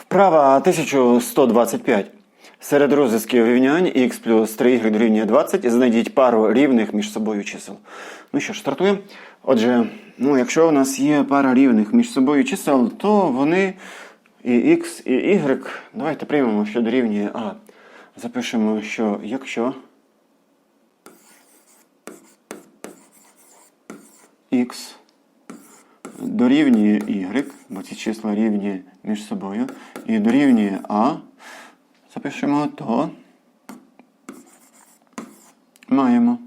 Вправа 1125. Серед розв'язків рівнянь х плюс 3y дорівнює 20 знайдіть пару рівних між собою чисел. Ну що ж, стартуємо. Отже, ну, якщо у нас є пара рівних між собою чисел, то вони і x, і y. Давайте приймемо, що дорівнює А. Запишемо, що якщо x дорівнює y, бо ці числа рівні між собою, і дорівнює А, запишемо, то маємо.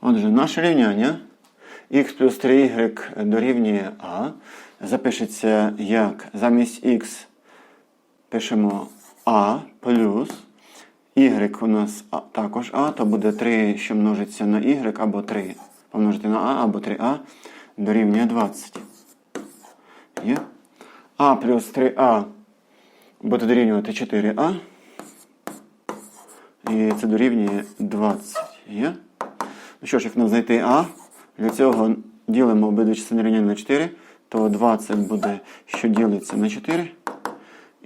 Отже, наше рівняння х плюс 3y дорівнює А. Запишеться як замість х пишемо А плюс y у нас також А, то буде 3, що множиться на y, або 3 помножити на А, або 3а дорівнює 20. Є? А плюс 3а буде дорівнювати 4а. І це дорівнює 20. Є? Ну що ж, як нам знайти А? Для цього ділимо обидві частини рівняння на 4, то 20 буде, що ділиться на 4.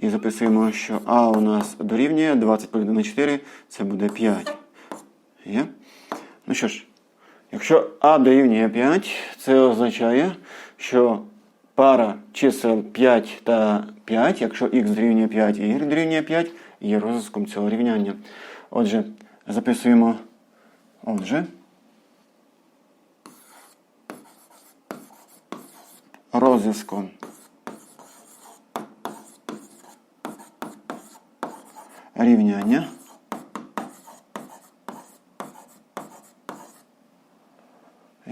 І записуємо, що А у нас дорівнює 20 поділити на 4, це буде 5. Є? Ну що ж, якщо А дорівнює 5, це означає, що пара чисел 5 та 5, якщо х дорівнює 5 і y дорівнює 5, є розв'язком цього рівняння. Отже, записуємо. Отже. Розв'язком рівняння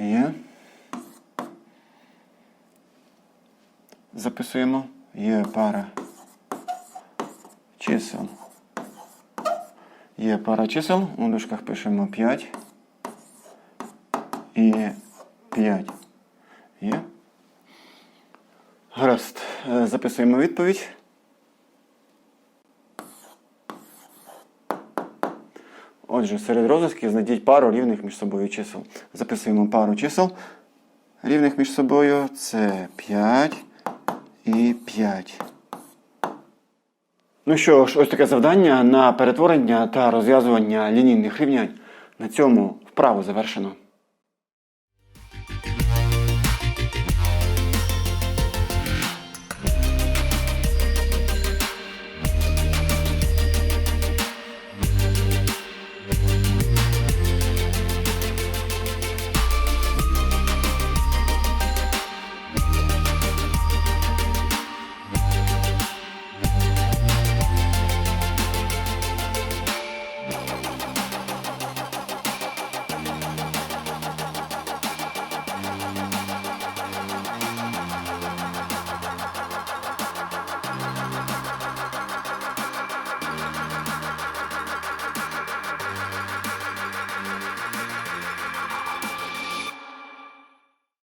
є. Записуємо. Є пара чисел. Є пара чисел. У дужках пишемо 5 і 5. Є. Гаразд. Е, Записуємо відповідь. Отже, серед розв'язків знайдіть пару рівних між собою чисел. Записуємо пару чисел рівних між собою. Це 5 і 5. Ну що ж, ось таке завдання на перетворення та розв'язування лінійних рівнянь. На цьому вправу завершено.